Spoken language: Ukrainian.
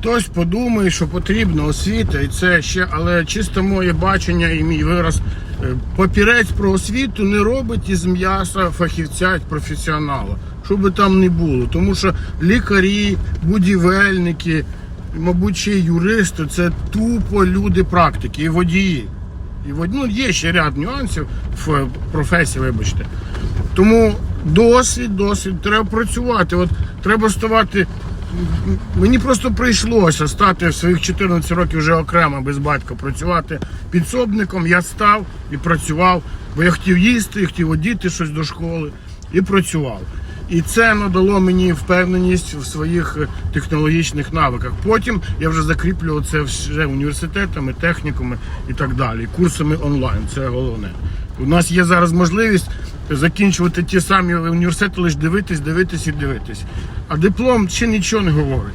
Хтось подумає, що потрібна освіта, і це ще, але чисто моє бачення і мій вираз. е, Папірець про освіту не робить із м'яса фахівця професіонала, що би там не було. Тому що лікарі, будівельники, мабуть, ще юристи це тупо люди практики і водії. І ну, є ще ряд нюансів в професії, вибачте. Тому досвід, досвід, треба працювати. От треба ставати. Мені просто прийшлося стати в своїх 14 років вже окремо без батька працювати підсобником. Я став і працював, бо я хотів їсти, хотів одіти щось до школи і працював. І це надало мені впевненість в своїх е, технологічних навиках. Потім я вже закріплював це вже університетами, техніками і так далі. Курсами онлайн. Це головне. У нас є зараз можливість закінчувати ті самі університети, лише дивитись, дивитись і дивитись. А диплом ще нічого не говорить.